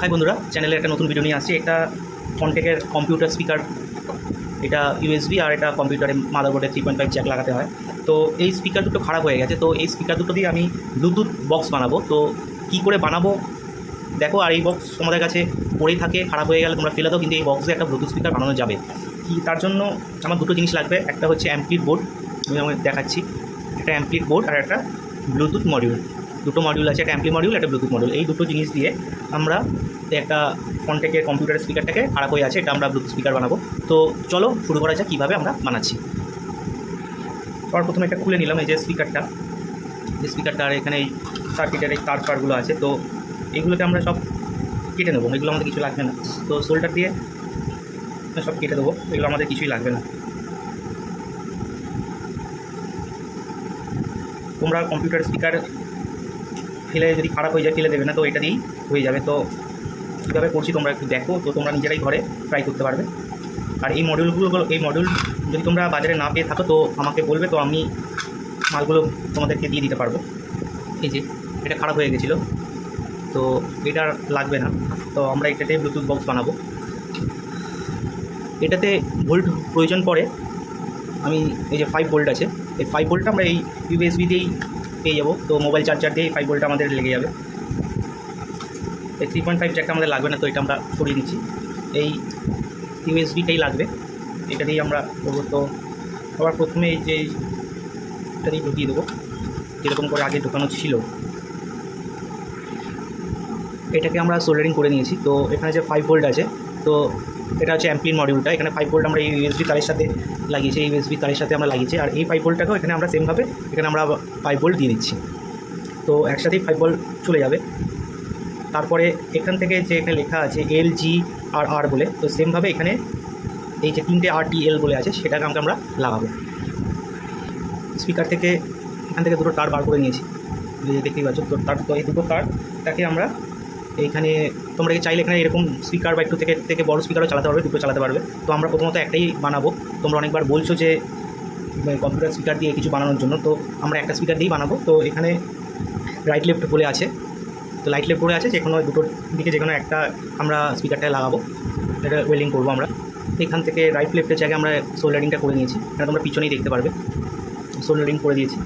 High বন্ধুরা, চ্যানেলে একটা নতুন ভিডিও নিয়ে আসছি। এটা ফনটেকের কম্পিউটার স্পিকার এটা ইউএসবি আর এটা কম্পিউটারে মাদারবোর্ডে থ্রি পয়েন্ট ফাইভ জ্যাক লাগাতে হয়। তো এই স্পিকার দুটো খারাপ হয়ে গেছে। তো এই স্পিকার দুটো দিয়ে আমি ব্লুটুথ বক্স বানাবো। তো কি করে বানাবো? দেখো, আর এই বক্স তোমাদের কাছে পড়েই থাকে, খারাপ হয়ে গেলে তোমরা ফেলে দাও, কিন্তু এই বক্সে একটা ব্লুটুথ স্পিকার বানানো যাবে। কি, তার জন্য আমার দুটো জিনিস লাগবে। একটা হচ্ছে অ্যাম্পলিট বোর্ড আমি আমাকে দেখাচ্ছি। একটা অ্যাম্পলিট বোর্ড আর একটা ব্লুটুথ মডিউল দুটো মডিউল আছে, একটা অ্যাম্পলি মডিউল একটা ব্লুটুথ মডিউল এই দুটো জিনিস দিয়ে আমরা একটা ফোন থেকে কম্পিউটার স্পিকারটাকে খারাপ হয়ে আছে, এটা আমরা ব্লুটুথ স্পিকার বানাবো। তো চলো শুরু করা যাক, কীভাবে আমরা বানাচ্ছি। সবার প্রথমে একটা খুলে নিলাম, এই যে স্পিকারটা যে স্পিকারটা আর এখানে এই সার্কিটের এই তার ফারগুলো আছে, তো এগুলোকে আমরা সব কেটে নেব। এগুলো আমাদের কিছু লাগবে না। তো সোল্ডার দিয়ে সব কেটে দেবো, এগুলো আমাদের কিছুই লাগবে না। তোমরা কম্পিউটার স্পিকার ফেলে যদি খারাপ হয়ে যায়, ফেলে দেবে না, তো এটা দিয়েই হয়ে যাবে। তো কীভাবে করছি তোমরা একটু দেখো, তো তোমরা নিজেরাই ঘরে ট্রাই করতে পারবে। আর এই মডিউলগুলো এই মডিউল যদি তোমরা বাজারে না পেয়ে থাকো, তো আমাকে বলবে, তো আমি মালগুলো তোমাদেরকে দিয়ে দিতে পারব। এই যে, এটা খারাপ হয়ে গেছিল। তো এটা লাগবে না। তো আমরা এটাতে ব্লুটুথ বক্স বানাবো। এটাতে ভোল্ট প্রয়োজন পড়ে। আমি এই যে ফাইভ ভোল্ট আছে। এই ফাইভ ভোল্টটা আমরা এই ইউএসবি দিয়েই পেয়ে যাব। তো মোবাইল চার্জার দিয়ে ফাইভ ভোল্ট আমাদের লেগে যাবে। এই থ্রি পয়েন্ট ফাইভ জ্যাকটা আমাদের লাগবে না, তো এটা আমরা সরিয়ে দিচ্ছি এই ইউএসবিটাই লাগবে। এটা দিয়েই আমরা করব। তো আবার প্রথমে এই যে এটা দিয়ে ঢুকিয়ে দেবো। যেরকম করে আগে ঢোকানো ছিল। এটাকে আমরা সোল্ডারিং করে নিয়েছি। তো এখানে যে ফাইভ ভোল্ট আছে, তো এটা হচ্ছে অ্যাম্পিন মডিউলটা এখানে ফাইভ ভোল্ট আমরা এই ইউএসবি তারের সাথে লাগিয়েছি, এই ইউএসবি তারের সাথে আমরা লাগিয়েছি। আর এই ফাইভ ভোল্টটাকেও এখানে আমরা সেমভাবে এখানে আমরা ফাইভ ভোল্ট দিয়ে দিচ্ছি। তো একসাথেই ফাইভ ভোল্ট চলে যাবে। তারপরে এখান থেকে যে এখানে লেখা আছে এল জি আর আর বলে, তো সেমভাবে এখানে এই যে তিনটে আর টি এল বলে আছে, সেটাকে আমাকে আমরা লাগাবো। স্পিকার থেকে এখান থেকে দুটো তার বার করে নিয়েছি। দেখতেই পাচ্ছ, তো তার তো এই দুটো তারটাকে আমরা এইখানে তোমরা চাইলে এখানে এরকম স্পিকার বা একটু থেকে থেকে বড় স্পিকারও চালাতে পারবে, দুটো চালাতে পারবে। তো আমরা প্রথমত একটাই বানাবো। তোমরা অনেকবার বলছো যে কম্পিউটার স্পিকার দিয়ে কিছু বানানোর জন্য। তো আমরা একটা স্পিকার দিয়েই বানাবো। তো এখানে রাইট লেফট বলে আছে। তো লাইট লেফট পড়ে আছে যে কোনো দুটোর দিকে যে কোনো একটা আমরা স্পিকারটায় লাগাবো। এটা ওয়েল্ডিং করব আমরা। এখান থেকে রাইট লেফটের জায়গায় আমরা সোল্ডারিংটা করে নিয়েছি। এটা তোমরা পিছনেই দেখতে পারবে। সোল্ডারিং করে দিয়েছি।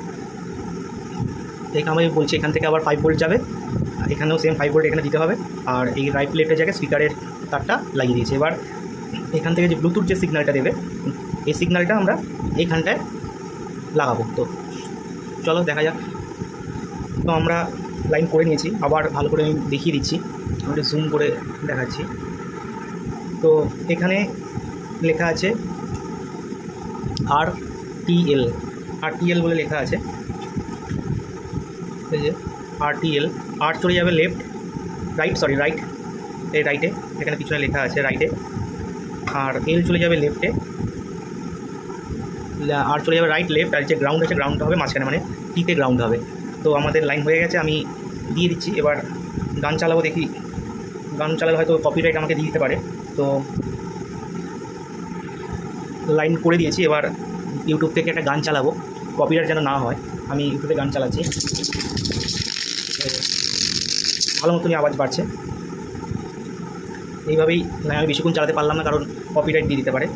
এখানে আমি বলছি এখান থেকে আবার ফাইভ ভোল্ট যাবে। এখানেও সেম ফাইভ ভোল্ট এখানে দিতে হবে। আর এই রাইট লেফটের জায়গায় স্পিকারের তারটা লাগিয়ে দিয়েছি। এবার এখান থেকে যে ব্লুটুথ যে সিগন্যালটা দেবে, এই সিগন্যালটা আমরা এইখানটায় লাগাবো। তো চলো দেখা যাক। তো আমরা লাইন করে নিয়েছি। আবার ভালো করে আমি দেখিয়ে দিচ্ছি। আমি জুম করে দেখাচ্ছি। তো এখানে লেখা আছে আর টিএল আর টিএল বলে লেখা আছে। এই যে আর টিএল আর চলে যাবে লেফট রাইট সরি রাইট এই রাইটে এখানে পিছনে লেখা আছে রাইটে আর এল চলে যাবে লেফটে আর চলে যাবে রাইট লেফট আর যে গ্রাউন্ড আছে গ্রাউন্ডটা হবে মাঝখানে মানে টিতে গ্রাউন্ড হবে। তো আমাদের লাইন হয়ে গেছে, আমি দিয়ে দিচ্ছি, এবার গান চালাবো দেখি, গান চালালে হয়তো কপিরাইট আমাকে দিয়ে দিতে পারে, তো লাইন করে দিয়েছি, এবার ইউটিউব থেকে একটা গান চালাবো কপিরাইট যেন না হয়, আমি ইউটিউবে গান চালাচ্ছি। ভালো মতনই আওয়াজ বাড়ছে। এইভাবেই আমি বেশিক্ষণ চালাতে পারলাম না, কারণ কপিরাইট দিয়ে দিতে পারে।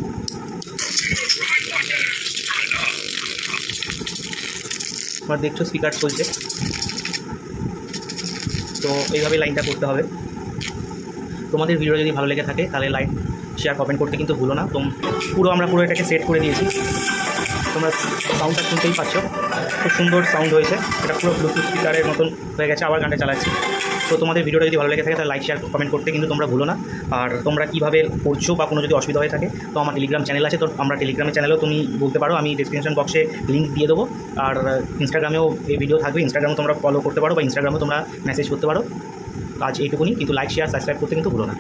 আমার দেখছ স্পিকার চলছে। তো এইভাবে লাইনটা করতে হবে। তোমাদের ভিডিও যদি ভালো লেগে থাকে, তাহলে লাইক শেয়ার কমেন্ট করতে কিন্তু ভুলো না। তো পুরো আমরা পুরো এটাকে সেট করে দিয়েছি। তোমরা সাউন্ডটা শুনতেই পাচ্ছ। খুব সুন্দর সাউন্ড হয়েছে। এটা পুরো ব্লুটুথ স্পিকারের মতন হয়ে গেছে, আবার গানটা চালাচ্ছি। তো তোমাদের ভিডিওটা যদি ভালো লেগে থাকে, তাহলে লাইক শেয়ার কমেন্ট করতে কিন্তু তোমরা ভুলো না। আর তোমরা কীভাবে করছ বা কোনো যদি অসুবিধা হয়ে থাকে, তো আমার টেলিগ্রাম চ্যানেল আছে, তো আমরা টেলিগ্রামের চ্যানেলেও তুমি বলতে পারো, আমি ডিসক্রিপশন বক্সে লিঙ্ক দিয়ে দেবো। আর ইনস্টাগ্রামেও এই ভিডিও থাকবে ইনস্টাগ্রামে তোমরা ফলো করতে পারো বা ইনস্টাগ্রামে তোমরা মেসেজ করতে পারো। আজ এইটুকুনি, কিন্তু লাইক শেয়ার সাবস্ক্রাইব করতে কিন্তু ভুলো না।